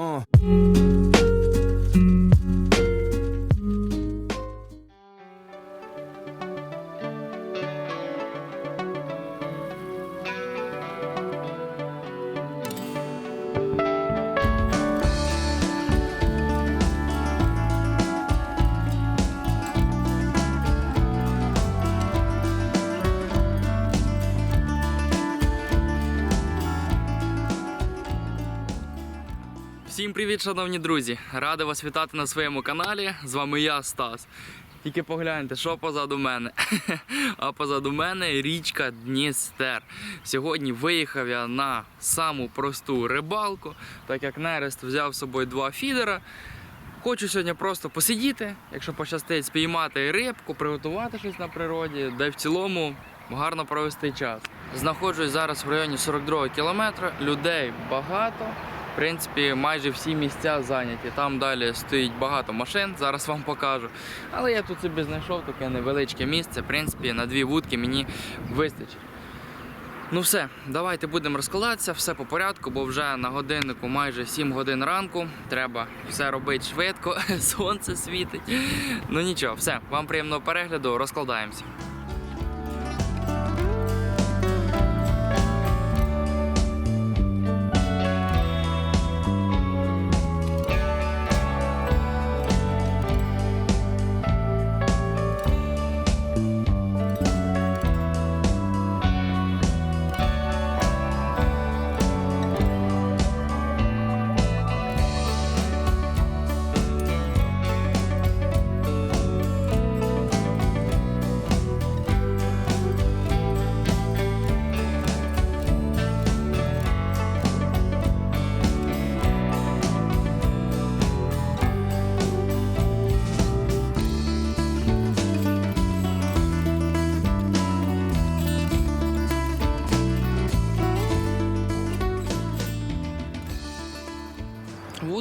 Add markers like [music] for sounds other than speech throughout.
Uh. Привіт, шановні друзі! Радий вас вітати на своєму каналі. З вами я, Стас. Тільки погляньте, що позаду мене. [laughs] А позаду мене річка Дністер. Сьогодні виїхав я на саму просту рибалку, так як Нерест взяв з собою два фідера. Хочу сьогодні просто посидіти, якщо пощастить, спіймати рибку, приготувати щось на природі, де в цілому гарно провести час. Знаходжусь зараз в районі 42 кілометра, людей багато. В принципі, майже всі місця зайняті. Там далі стоїть багато машин, зараз вам покажу. Але я тут собі знайшов таке невеличке місце. В принципі, на дві вудки мені вистачить. Ну все, давайте будемо розкладатися, все по порядку, бо вже на годиннику майже 7 годин ранку. Треба все робити швидко, [laughs] сонце світить. Ну нічого, все, вам приємного перегляду, розкладаємося.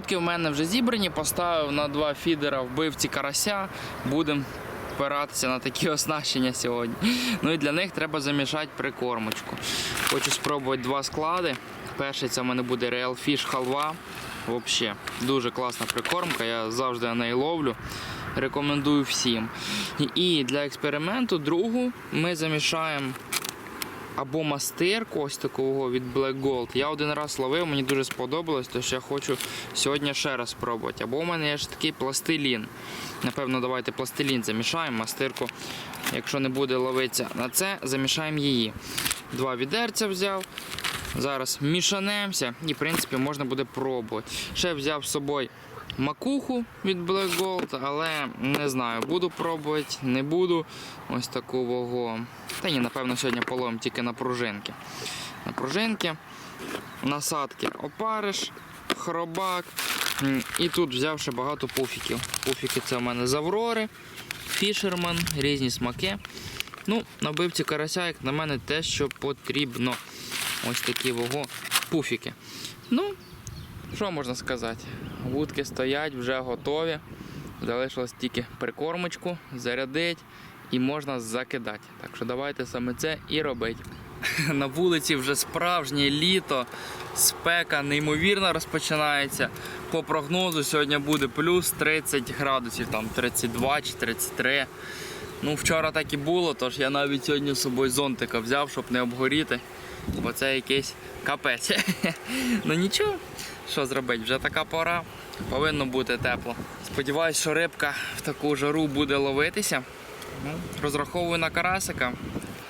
Вудки в мене вже зібрані, поставив на два фідера вбивці карася. Будемо впиратися на такі [laughs] оснащення сьогодні. Ну і для них треба замішати прикормочку. Хочу спробувати два склади. Перший це в мене буде Real Fish халва. Взагалі, дуже класна прикормка, я завжди на неї ловлю. Рекомендую всім. І для експерименту другу ми замішаємо або мастирку ось такого від Black Gold. Я один раз ловив, мені дуже сподобалось, тож я хочу сьогодні ще раз спробувати. Або у мене є ж такий пластилін. Напевно, давайте пластилін замішаємо, мастирку. Якщо не буде ловитися на це, замішаємо її. Два відерця взяв. Зараз мішанемося і, в принципі, можна буде пробувати. Ще взяв з собою макуху від Black Gold, але не знаю, буду пробувати, не буду. Ось таку вагу. Та ні, напевно, сьогодні половимо тільки на пружинки. На пружинки, насадки опариш, хробак. І тут взяв ще багато пуфіків. Пуфіки це у мене з Аврори, фішерман, різні смаки. Ну, на вбивці карася, як на мене, те, що потрібно. Ось такі вого пуфіки. Ну, що можна сказати? Вудки стоять, вже готові. Залишилось тільки прикормочку, зарядити і можна закидати. Так що давайте саме це і робити. [laughs] На вулиці вже справжнє літо, спека неймовірно розпочинається. По прогнозу сьогодні буде плюс 30 градусів, там 32 чи 33. Ну, вчора так і було, тож я навіть сьогодні з собою зонтика взяв, щоб не обгоріти, бо це якийсь капець. [laughs] ну нічого, що зробити, вже така пора, повинно бути тепло. Сподіваюсь, що рибка в таку жару буде ловитися. Ну, розраховую на карасика,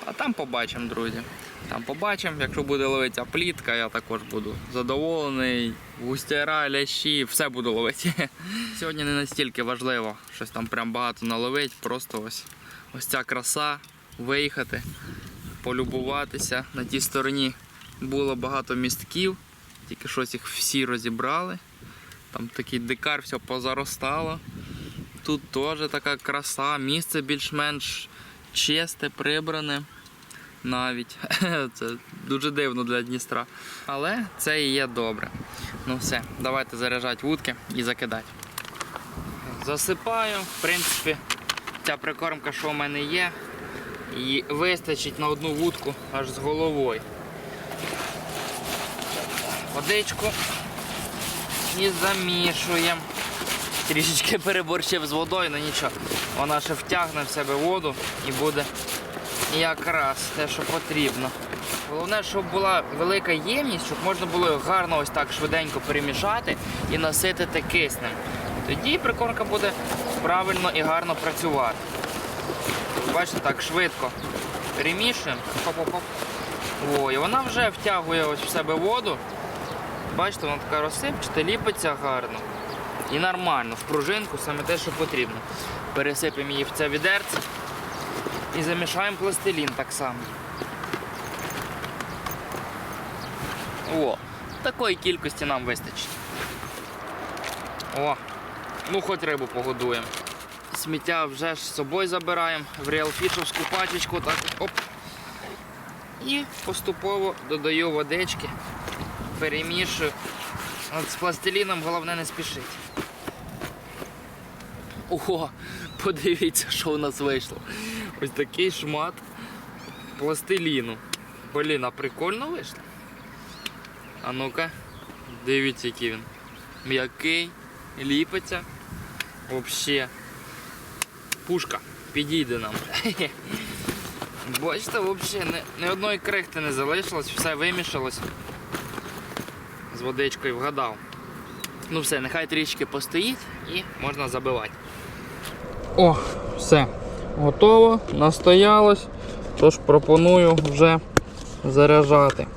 а там побачимо, друзі. Там побачимо, якщо буде ловитися плітка, я також буду задоволений. Густяра, лящі, все буду ловити. [laughs] Сьогодні не настільки важливо щось там прям багато наловити, просто ось, ось ця краса, виїхати, полюбуватися. На тій стороні було багато містків, тільки щось їх всі розібрали. Там такий дикар, все позаростало. Тут теж така краса, місце більш-менш чисте, прибране навіть. [laughs] Це дуже дивно для Дністра. Але це і є добре. Ну все, давайте заряджати вудки і закидати. Засипаю, в принципі, ця прикормка, що в мене є, і вистачить на одну вудку аж з головою. Водичку. І замішуємо. Трішечки переборщив з водою, але нічого. Вона ще втягне в себе воду і буде якраз те, що потрібно. Головне, щоб була велика ємність, щоб можна було гарно ось так швиденько перемішати і наситити киснем. Тоді прикормка буде правильно і гарно працювати. Бачите, так швидко перемішуємо. О, і вона вже втягує ось в себе воду. Бачите, вона така розсипчата, ліпиться гарно. І нормально, в пружинку саме те, що потрібно. Пересипемо її в це відерце і замішаємо пластилін так само. О, такої кількості нам вистачить. О, ну хоч рибу погодуємо. Сміття вже ж з собою забираємо в реалфішовську пачечку, так оп. І поступово додаю водички, перемішую. От з пластиліном головне не спішити. Ого, подивіться, що у нас вийшло. Ось такий шмат пластиліну. Блін, а прикольно вийшло. А ну-ка, дивіться, який він. М'який, ліпиться. Взагалі. Пушка. Підійде нам. [laughs] Бачите, взагалі ні, одної крихти не залишилось, все вимішалось. З водичкою вгадав. Ну все, нехай трішки постоїть і можна забивати. О, все. Готово, настоялось. Тож пропоную вже заряджати.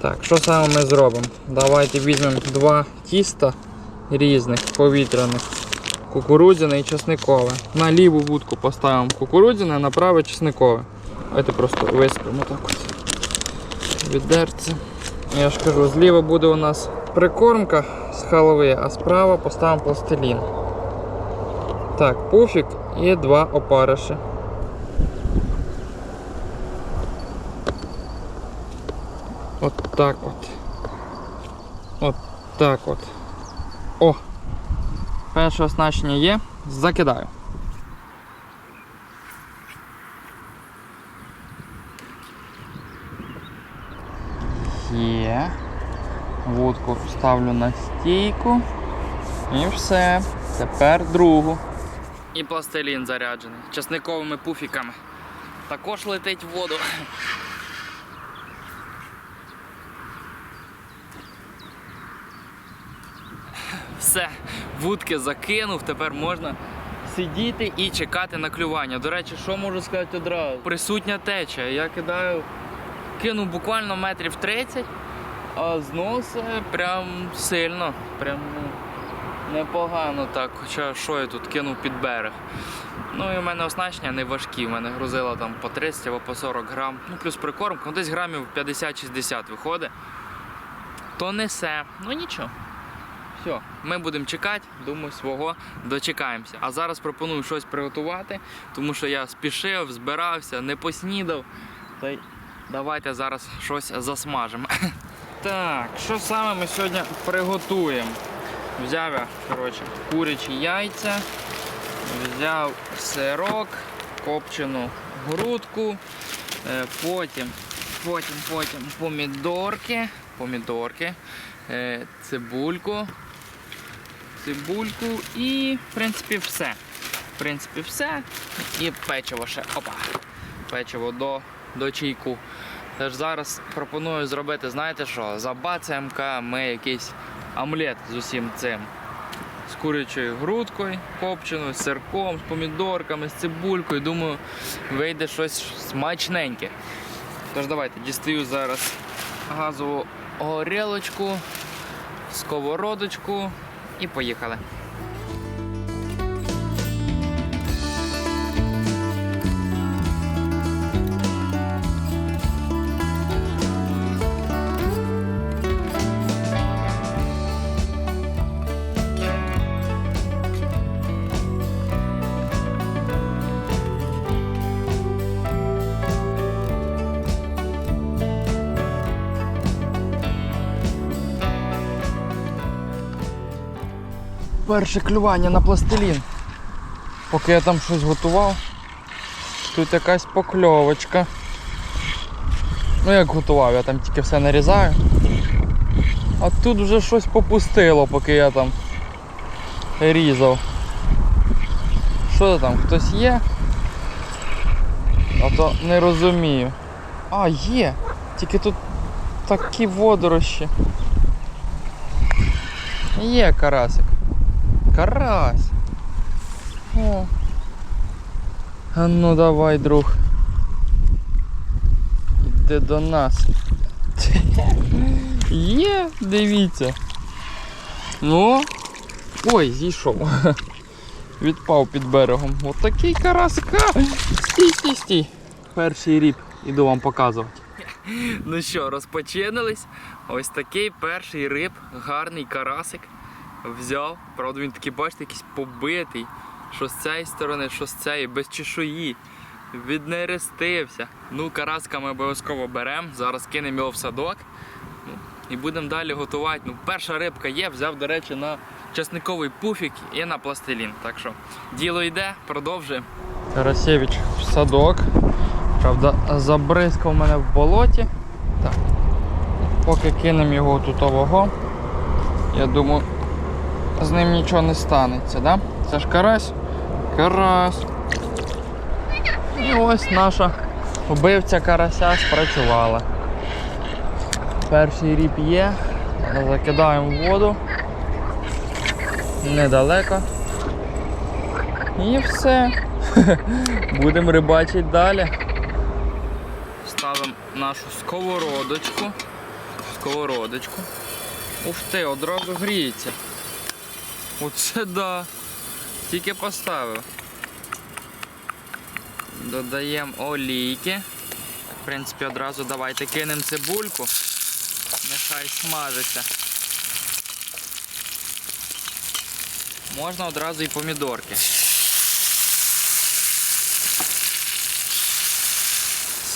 Так, що саме ми зробимо? Давайте візьмемо два тіста різних повітряних. Кукурудзяне і чесникове. На ліву вудку поставимо кукурудзяне, на праве чесникове. Давайте просто висипемо так от. Відерце. Я ж кажу, зліва буде у нас прикормка з халви, а справа поставимо пластилін. Так, пуфік і два опариші. От так от. От так от. О! Перше оснащення є. Закидаю. Є. Вудку ставлю на стійку. І все. Тепер другу. І пластилін заряджений. Часниковими пуфіками. Також летить в воду. Все, вудки закинув, тепер можна сидіти і чекати на клювання. До речі, що можу сказати одразу? Присутня теча. Я кидаю, кинув буквально метрів 30, а е, прям сильно. Прям ну, непогано так. Хоча що я тут кинув під берег. Ну і в мене оснащення не важкі. У мене грузила там по 30 або по 40 грам. Ну плюс прикормка, ну, десь грамів 50-60 виходить. То несе. Ну нічого. Все, ми будемо чекати, думаю, свого дочекаємося. А зараз пропоную щось приготувати, тому що я спішив, збирався, не поснідав. Та й давайте зараз щось засмажимо. [laughs] Так, що саме ми сьогодні приготуємо? Взяв я коротше, курячі яйця, взяв сирок, копчену грудку, е, потім, потім, потім помідорки, помідорки, е, цибульку, цибульку і, в принципі, все. В принципі, все. І печиво ще. Опа. Печиво до, до чайку. Тож зараз пропоную зробити, знаєте що, забацаємо ми якийсь омлет з усім цим. З курячою грудкою копченою, з сирком, з помідорками, з цибулькою. Думаю, вийде щось смачненьке. Тож давайте дістаю зараз газову горілочку, сковородочку і поїхали. Перше клювання на пластилін. Поки я там щось готував, тут якась покльовочка. Ну як готував, я там тільки все нарізаю. А тут вже щось попустило, поки я там різав. Що там, хтось є? А то не розумію. А, є! Тільки тут такі водорощі. Є карасик. Карась. О. А ну давай, друг. Іди до нас. Є, дивіться. Ну. Ой, зійшов. Відпав під берегом. Отакий карасик. А! Стій, стій, стій. Перший ріб. Іду вам показувати. Ну що, розпочинились? Ось такий перший риб, гарний карасик. Взяв. Правда, він такий, бачите, якийсь побитий. Що з цієї сторони, що з цієї, без чешуї. Віднерестився. Ну, караска ми обов'язково беремо. Зараз кинемо його в садок. Ну, і будемо далі готувати. Ну, перша рибка є, взяв, до речі, на часниковий пуфік і на пластилін. Так що діло йде, продовжуємо. Тарасєвич в садок. Правда, забризкав мене в болоті. Так. Поки кинемо його тут ового, я думаю, з ним нічого не станеться, да? Це ж карась? Карась. І ось наша вбивця карася спрацювала. Перший ріп є. Закидаємо в воду. Недалеко. І все. [laughs] Будемо рибачити далі. Ставимо нашу сковородочку. Сковородочку. Ух ти, одразу гріється. Оце да. Тільки поставив. Додаємо олійки. В принципі, одразу давайте кинемо цибульку. Нехай смажиться. Можна одразу і помідорки.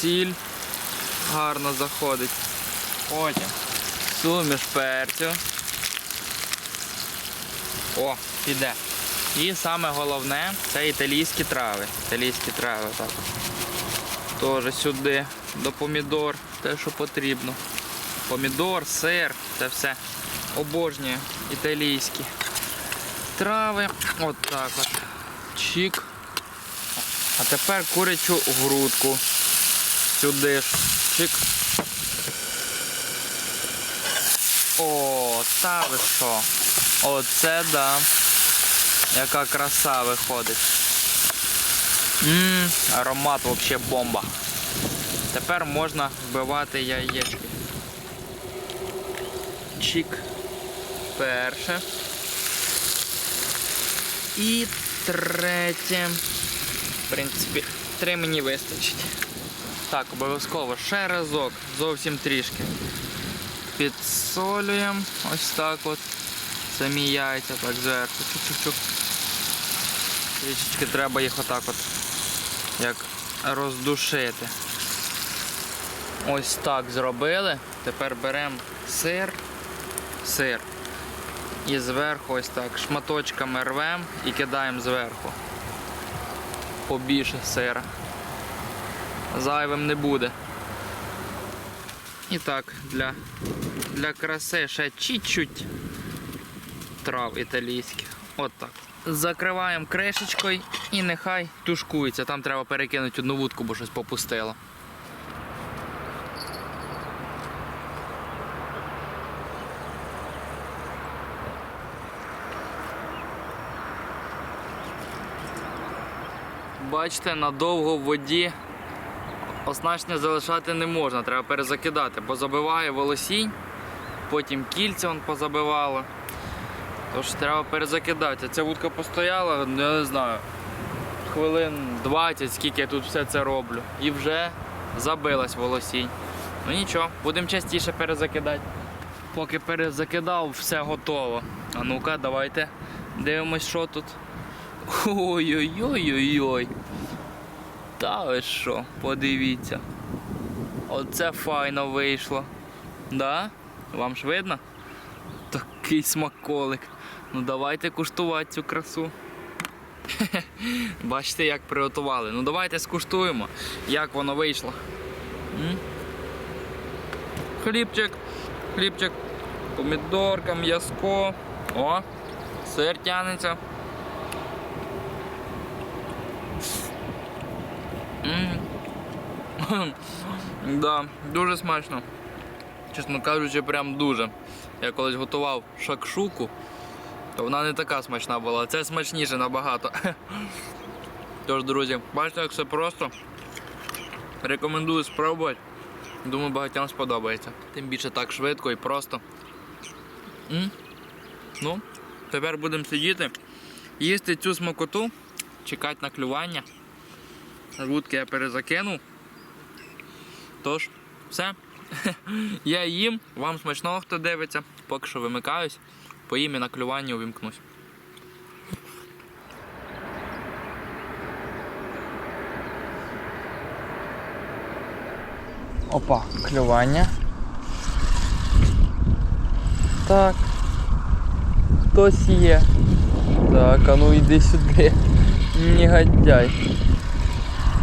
Сіль гарно заходить. Потім суміш перцю. О, піде. І саме головне це італійські трави. Італійські трави так. Теж сюди до помідор, те, що потрібно. Помідор, сир, це все обожнюю італійські трави. От так от. Чик. А тепер курячу грудку. Сюди ж. Чик. О, та ви що? Оце да. Яка краса виходить. Ммм, аромат взагалі бомба. Тепер можна вбивати яєчки. Чик. Перше. І третє. В принципі, три мені вистачить. Так, обов'язково ще разок, зовсім трішки. Підсолюємо ось так от. Самі яйця так зверху. Чук-чук-чук. Трішечки треба їх отак от як роздушити. Ось так зробили. Тепер беремо сир, сир. І зверху ось так шматочками рвемо і кидаємо зверху. Побільше сира. Зайвим не буде. І так, для, для краси ще чуть-чуть трав італійських. От так. Закриваємо кришечкою і нехай тушкується. Там треба перекинути одну вудку, бо щось попустило. Бачите, надовго в воді оснащення залишати не можна, треба перезакидати, бо забиває волосінь, потім кільця позабивало. Тож треба перезакидати. Ця вудка постояла, я не знаю, хвилин 20, скільки я тут все це роблю. І вже забилась волосінь. Ну нічого, будемо частіше перезакидати. Поки перезакидав, все готово. А ну-ка, давайте дивимось, що тут. Ой-ой-ой-ой-ой. Та ви що, подивіться. Оце файно вийшло. Да? Вам ж видно? Такий смаколик. Ну давайте куштувати цю красу. [laughs] Бачите, як приготували. Ну давайте скуштуємо, як воно вийшло. М? Хлібчик, хлібчик. помідорка, м'язко. О, сир тянеться. [laughs] Да, дуже смачно. Чесно кажучи, прям дуже. Я колись готував шакшуку, то вона не така смачна була, це смачніше набагато. [laughs] Тож, друзі, бачите, як все просто. Рекомендую спробувати. Думаю, багатьом сподобається. Тим більше так швидко і просто. М? Ну, тепер будемо сидіти, їсти цю смакоту, чекати на клювання. Вудки я перезакинув. Тож, все. [laughs] Я їм, вам смачного, хто дивиться. Поки що вимикаюсь, поїм і на клювання увімкнусь. Опа, клювання. Так. Хтось є. Так, а ну йди сюди. Негодяй.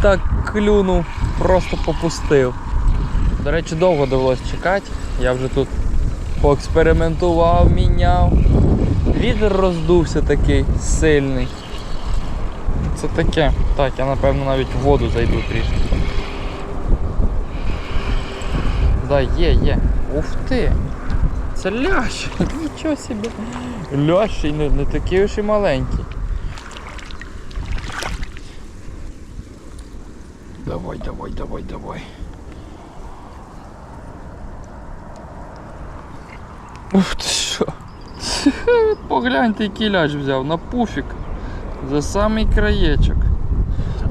Так клюнув, просто попустив. До речі, довго довелось чекати. Я вже тут поекспериментував, міняв. Вітер роздувся такий сильний. Це таке. Так, я напевно навіть в воду зайду трішки. Да, є, є. Ух ти! Це лящ! [laughs] Нічого собі. Лящ і не, не такий уж і маленький. Давай, давай, давай, давай. Ух ти що? [laughs] Погляньте, який ляч взяв на пуфік. За самий краєчок.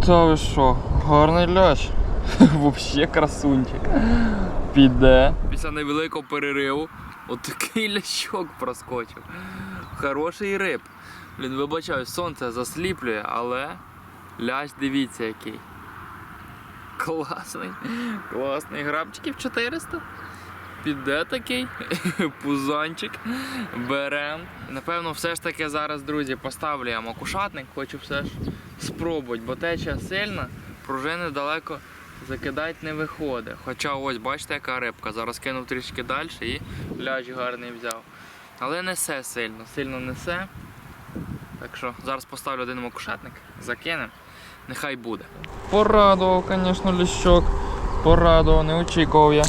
Та ви що, гарний ляч. [laughs] Вообще красунчик. Піде. Після невеликого перериву от такий лящок проскочив. Хороший риб. Блін, вибачаю, сонце засліплює, але лящ дивіться який. Класний. Класний. Грабчиків 400. Піде такий [laughs] пузанчик. Берем. Напевно, все ж таки зараз, друзі, поставлю я макушатник, хочу все ж спробувати, бо теча сильна, пружини далеко закидати не виходить. Хоча ось бачите, яка рибка. Зараз кинув трішки далі і ляж гарний взяв. Але несе сильно, сильно несе. Так що зараз поставлю один макушатник, закинемо, нехай буде. Порадував, звісно, ліщок. Порадував, не очікував я.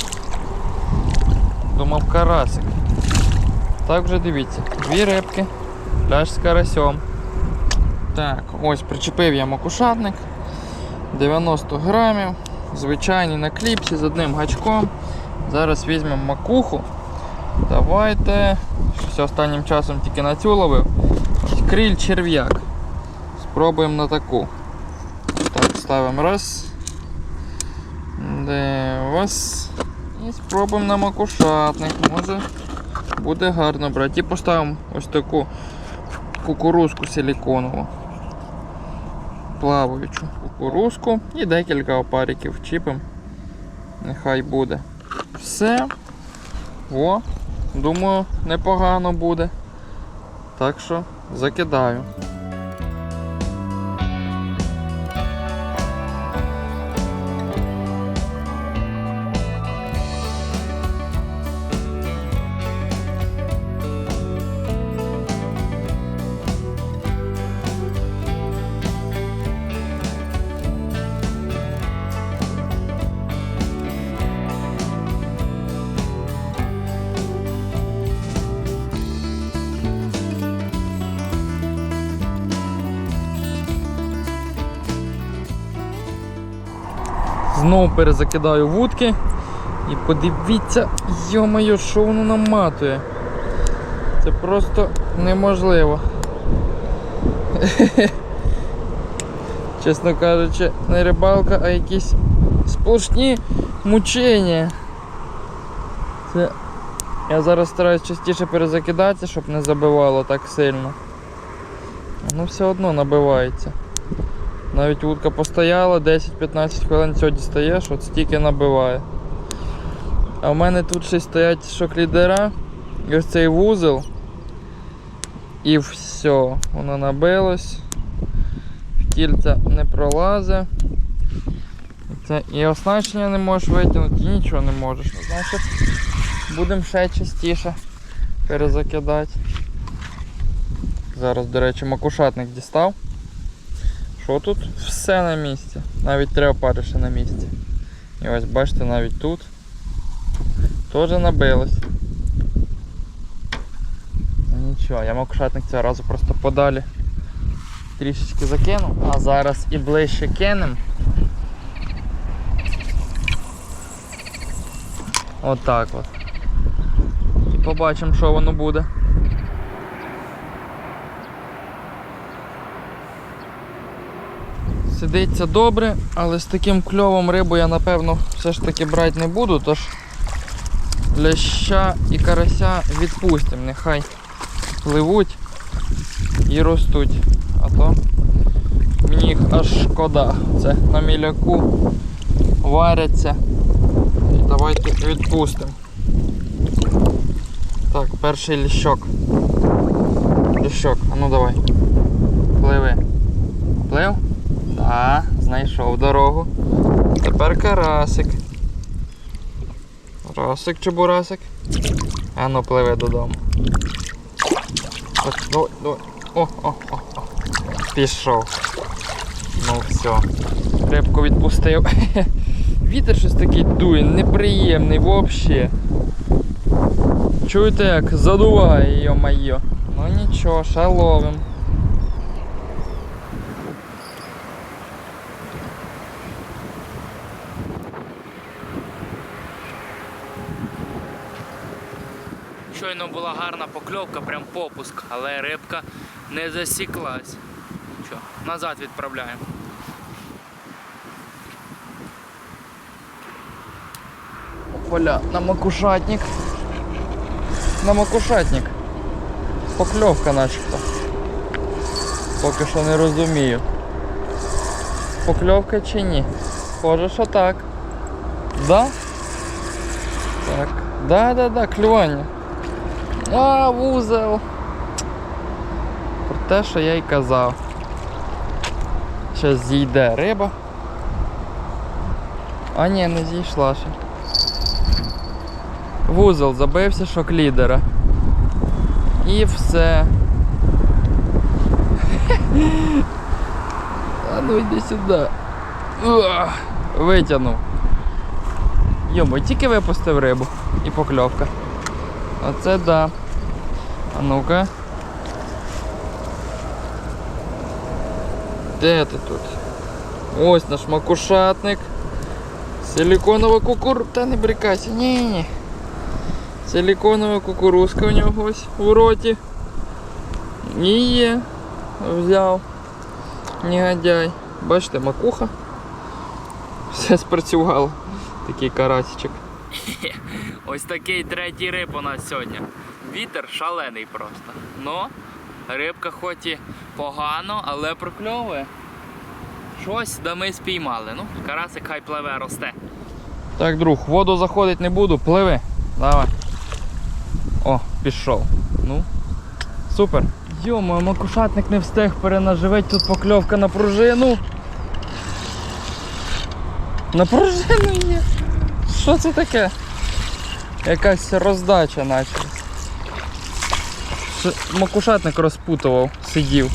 Думав карасик. Так вже дивіться, дві рибки, ляж з карасьом. Так, ось причепив я макушатник. 90 грамів. Звичайний на кліпсі з одним гачком. Зараз візьмемо макуху. Давайте. Щось останнім часом тільки на цю ловив. Криль черв'як. Спробуємо на таку. Так, ставимо раз. Де вас. І спробуємо на макушатник. Може буде гарно брати. І поставимо ось таку кукурузку силіконову. Плаваючу кукурузку і декілька опариків чіпимо. Нехай буде. Все. О, думаю, непогано буде. Так що закидаю. Знову перезакидаю вудки. І подивіться, йо-моє, що воно наматує. Це просто неможливо. [laughs] Чесно кажучи, не рибалка, а якісь сплошні мучення. Це... Я зараз стараюсь частіше перезакидатися, щоб не забивало так сильно. Ну все одно набивається. Навіть вудка постояла, 10-15 хвилин цього дістаєш, от стільки набиває. А в мене тут ще стоять шок-лідера і ось цей вузол. І все, воно набилось. Кільця не пролазить. Це і оснащення не можеш витягнути, і нічого не можеш. Значить, будемо ще частіше перезакидати. Зараз, до речі, макушатник дістав. Що тут? Все на місці. Навіть три опариші на місці. І ось бачите, навіть тут теж набилось. Ну Нічого, я макушатник цього разу просто подалі трішечки закинув, а зараз і ближче кинем. Отак от. І побачимо, що воно буде. Сидиться добре, але з таким кльовом рибу я напевно все ж таки брати не буду, тож ляща і карася відпустимо, нехай пливуть і ростуть. А то мені їх аж шкода. Це на міляку варяться. І давайте відпустимо. Так, перший ліщок. Ліщок, а ну давай. Пливи. Плив? Так, знайшов дорогу. Тепер карасик. Расик чи бурасик? А ну пливе додому. Так, давай, давай. О, о, о, о. Пішов. Ну все. Рибку відпустив. [laughs] Вітер щось такий дує, неприємний взагалі. Чуєте як задуває, йо-майо. Ну нічого, ще Щойно була гарна покльовка, прям попуск, але рибка не засіклась. Що, назад відправляємо. Поля на макушатник. На макушатник. Покльовка начебто. Поки що не розумію. Покльовка чи ні? Схоже, що так. Да? Так. Да, да, да, клювання. А, вузел. Про те, що я й казав. Зараз зійде риба. А ні, не зійшла ще. Вузел забився шок лідера. І все. [laughs] А ну йди сюди. Витягнув. Йомо, тільки випустив рибу і покльовка. Оце да. А ну-ка. Де ти тут? Ось наш макушатник. Силіконова кукур... Та не брикайся, ні-ні. Силіконова кукурузка у нього ось у роті. І є. Взяв. Негодяй. Бачите, макуха. Все спрацювало. Такий карасичок. [laughs] Ось такий третій риб у нас сьогодні. Вітер шалений просто. Ну, рибка хоч і погано, але прокльовує. Щось да ми спіймали. Ну, карасик хай пливе, росте. Так, друг, воду заходити не буду, пливи. Давай. О, пішов. Ну, супер. Йомо, макушатник не встиг перенаживити, тут покльовка на пружину. На пружину є. Що це таке? Якась роздача наче. Макушатник розпутував, сидів,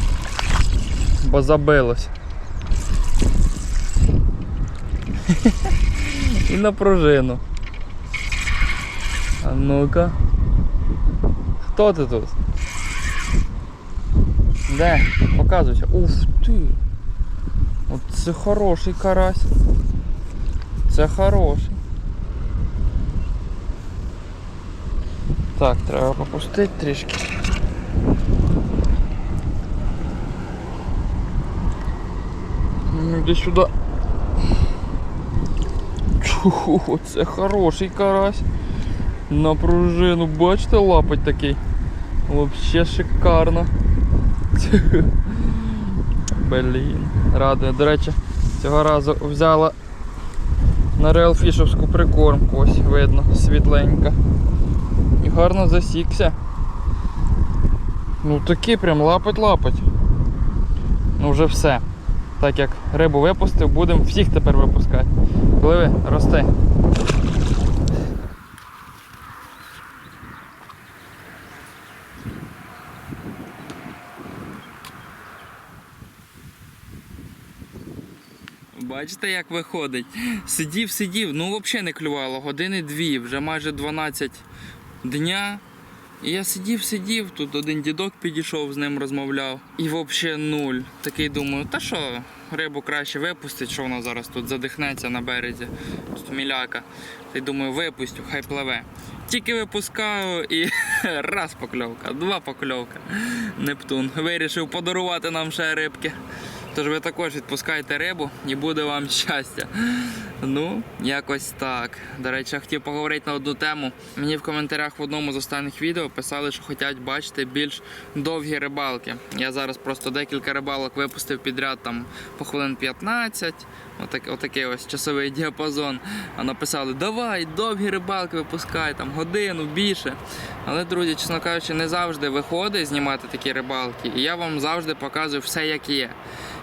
бо забилось. [laughs] І на пружину. А ну-ка. Хто ти тут? Де? Показуйся. Ух ти! От це хороший карась. Це хороший. Так, треба попустити трішки. Іди сюди. Чого, це хороший карась. На пружину, бачите, лапать такий. Вообще шикарно. [laughs] Блін, радує. До речі, цього разу взяла на реалфішовську прикормку, ось видно, світленька гарно засікся. Ну такий прям лапить-лапать. Ну вже все. Так як рибу випустив, будемо всіх тепер випускати. Пливи, рости. Бачите, як виходить? Сидів, сидів, ну взагалі не клювало, години дві, вже майже 12 дня. І я сидів, сидів, тут один дідок підійшов, з ним розмовляв. І взагалі нуль. Такий думаю, та що, рибу краще випустить, що вона зараз тут задихнеться на березі. Тут міляка. Та й думаю, випустю, хай пливе. Тільки випускаю і [laughs] раз покльовка, два покльовка. Нептун вирішив подарувати нам ще рибки. Тож ви також відпускайте рибу і буде вам щастя. Ну, якось так. До речі, я хотів поговорити на одну тему. Мені в коментарях в одному з останніх відео писали, що хочуть бачити більш довгі рибалки. Я зараз просто декілька рибалок випустив підряд там по хвилин 15. Отак, отакий ось часовий діапазон. А написали, давай, довгі рибалки випускай, там годину більше. Але, друзі, чесно кажучи, не завжди виходить знімати такі рибалки. І я вам завжди показую все, як є.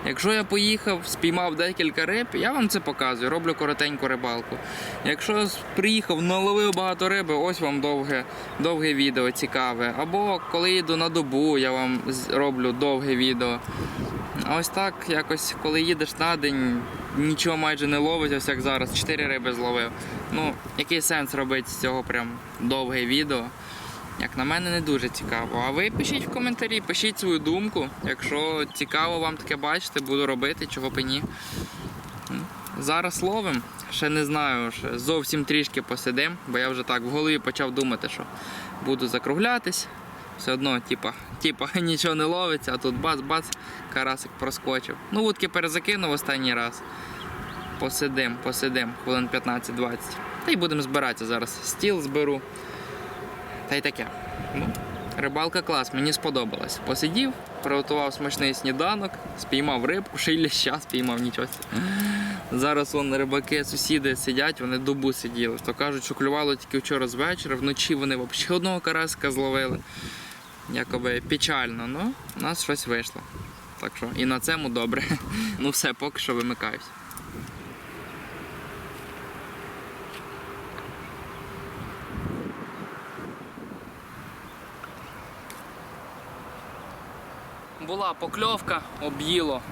Якщо я поїхав, спіймав декілька риб, я вам це показую, роблю коротеньку рибалку. Якщо приїхав, наловив багато риби, ось вам довге, довге відео цікаве. Або коли їду на добу, я вам роблю довге відео. А ось так, якось, коли їдеш на день, нічого майже не ловить, ось як зараз, 4 риби зловив. Ну, який сенс робити з цього прям довге відео? Як на мене, не дуже цікаво. А ви пишіть в коментарі, пишіть свою думку. Якщо цікаво вам таке бачити, буду робити, чого б і ні. Зараз ловим. Ще не знаю, ще зовсім трішки посидим, бо я вже так в голові почав думати, що буду закруглятись. Все одно, типа, типа, [laughs] нічого не ловиться, а тут бац-бац, карасик проскочив. Ну, вудки перезакинув останній раз. Посидим, посидим, хвилин 15-20. Та й будемо збиратися зараз. Стіл зберу. Та й таке. Ну, рибалка клас, мені сподобалась. Посидів, приготував смачний сніданок, спіймав рибку, ще й ляща спіймав нічого. Зараз вон рибаки, сусіди сидять, вони добу сиділи. То кажуть, що клювало тільки вчора з вечора, вночі вони взагалі одного карасика зловили. Якоби печально, ну у нас щось вийшло. Так що і на цьому добре. [laughs] Ну все, поки що вимикаюсь. Була покльовка, об'їло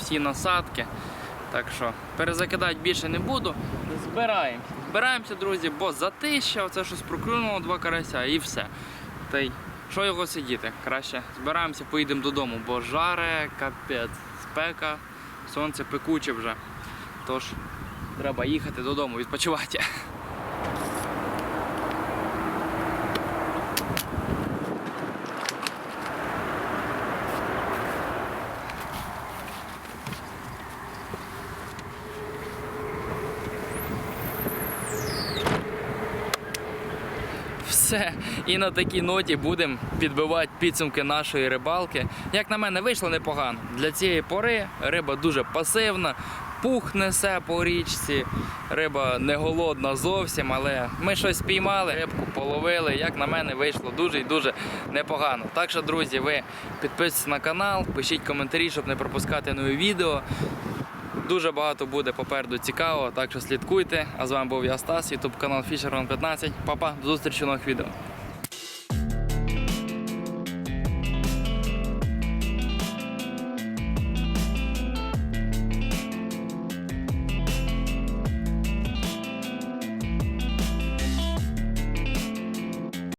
всі насадки. Так що перезакидати більше не буду. Збираємо. Збираємося, друзі, бо затища, оце щось проклюнуло два карася і все. Та й що його сидіти? Краще збираємося, поїдемо додому, бо жаре, капець, спека, сонце пекуче вже. Тож треба їхати додому, відпочивати. Все, і на такій ноті будемо підбивати підсумки нашої рибалки. Як на мене, вийшло непогано. Для цієї пори риба дуже пасивна, пух несе по річці, риба не голодна зовсім, але ми щось спіймали, рибку половили. Як на мене, вийшло дуже і дуже непогано. Так що, друзі, ви підписуйтесь на канал, пишіть коментарі, щоб не пропускати нові відео. Дуже багато буде попереду цікавого, так що слідкуйте. А з вами був я Стас, ютуб канал Fisher 15. Папа, до зустрічі в нових відео.